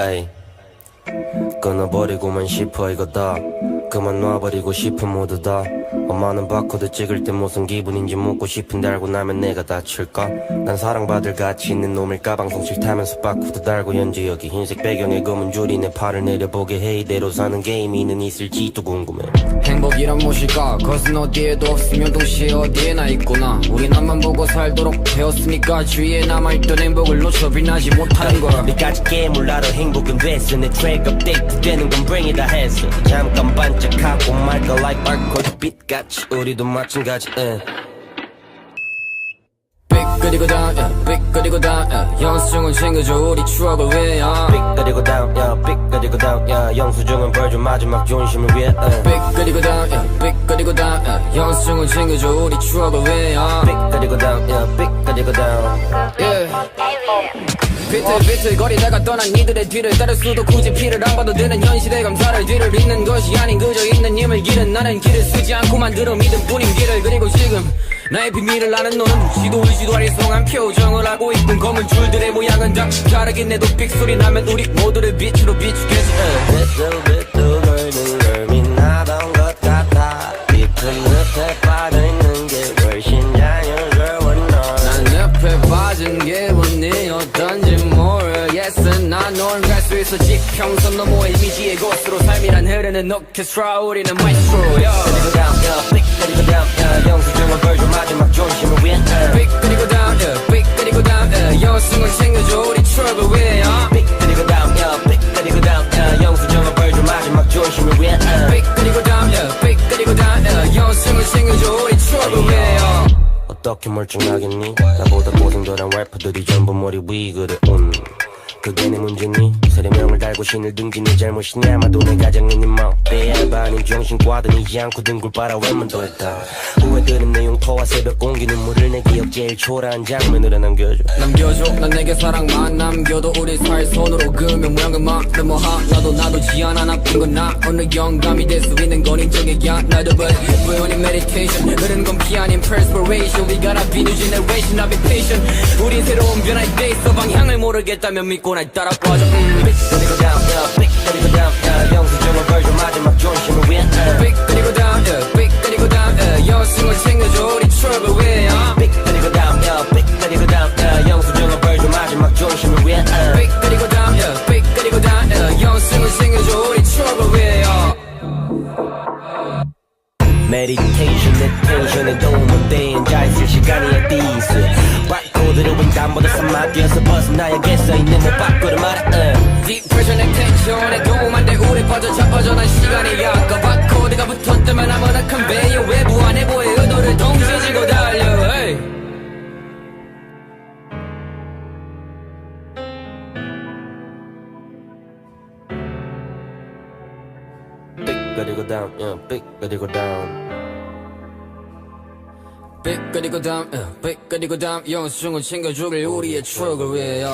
에이 끊어버리고만 싶어 이거 다. 그만 놔버리고 싶은 모두 다. 엄마는 바코드 찍을 때 무슨 기분인지 묻고 싶은데 알고 나면 내가 다칠까? 난 사랑받을 가치 있는 놈일까? 방송 싫다면서 바코드 달고 현재 여기 흰색 배경에 검은 줄이 내 팔을 내려보게 해. 이대로 사는 게임이는 있을지도 궁금해. 행복이란 무엇일까? 그것은 어디에도 없으면 동시에 어디에나 있구나. 우린 앞만 보고 살도록 되었으니까 주위에 남아있던 행복을 놓쳐 빛나지 못하는 걸 내까지 깨물라도 행복은 됐어 내 트랙 업데이트 되는 건 bring it a 했어 잠깐 반짝하고 말까 like barcode 빛같이 우리도 마찬가지 응. 삐끄리고 다음 삐끄리고 다음 영수증은 챙겨줘 우리 추억을 위해 삐끄리고 다운 야 삐끄리고 다운 야. 영수증은 벌줘 마지막 존심을 위해 응. 삐끄리고 다음 삐끄리고 다음 영수증은 챙겨줘 우리 추억을 위해 삐끄리고 다운 야 삐끄리고 다운 yeah. 비틀비틀거리다가 떠난 이들의 뒤를 따를 수도 굳이 피를 안 봐도 되는 현실의 감사를 뒤를 잇는 것이 아닌 그저 있는 힘을 기른 나는 길을 쓰지 않고 만들어 믿음 뿐인 길을 그리고 지금 나의 비밀을 아는 너는 지도 의지도 아리송한 표정을 하고 있던 검은 줄들의 모양은 다 다르긴 해도 삑소리 나면 우리 모두를 빛으로 비추겠지 비틀비틀거리는 걸 빛나던 것 같아. 이 틈끝에 빠져있는 게 훨씬 자연스러운 너난 옆에 빠진 게 난 널 갈 수 있어 지평선 너머의 이미지의 곳으로 삶이란 흐르는 오케스트라 우리는 마이스트로 다운 야. 삐끄리고 다운 야. 영수증은 벌줘 마지막 존심을 위해 응. 삐끄리고 다음 삐끄리고 다음 영승을 챙겨줘 우리 추억을 위해 삐끄리고 다운 야. 삐끄리고 다운 야. 영수증은 벌줘 마지막 존심을 위해 응. 삐끄리고 다음 삐끄리고 다음 영승을 챙겨줘 우리 추억을 위해 어떻게 멀쩡하겠니? 나보다 고생들한 래퍼들이 전부 머리 위 그래 온 그게 내 문제니? 세례명을 달고 신을 둥기 네 잘못이냐 아마도 내 가정이니 뭐내 알바 아닌 정신과 들이지 않고 등굴 빨아 외면 도 했다. 후회되는 내용 토와 새벽 공기 눈물을 내 기억 제일 초라한 장면으로 남겨줘. 남겨줘. 난 내게 사랑만 남겨도 우리 살 손으로 그으면 모양은 막뭐 하나도 나도 지 않아 나쁜 건나. 어느 영감이 될 수 있는 건 인정이야 나도 but we're on meditation. 흐르는 건 피 아닌 perspiration. We gotta be new generation I'll be patient 우린 새로운 변화에 대해서 방향을 모르겠다면 믿고 날 따라와줘. 음. 삐끄리고 다운 야 삐끄리고 다운 야 영수증을 벌줘 마지막 존심을 위해 응. 삐끄리고 다음 삐 메디테이션 내 텐션에 도움은 돼 앉아있을 시간이 어디있어. 바코드를 횡단보다 삼마 뛰어서 벗어나야겠어 있는 못 바꾸를 말해 응. 디프레션의 텐션에 도움 안돼. 우리 빠져 자빠져 난 시간이 약 삐끄리고 다운 야 삐끄리고 다운 삐끄리고 다음 삐끄리고 다음 영수증을 챙겨주길 우리의 추억을 위해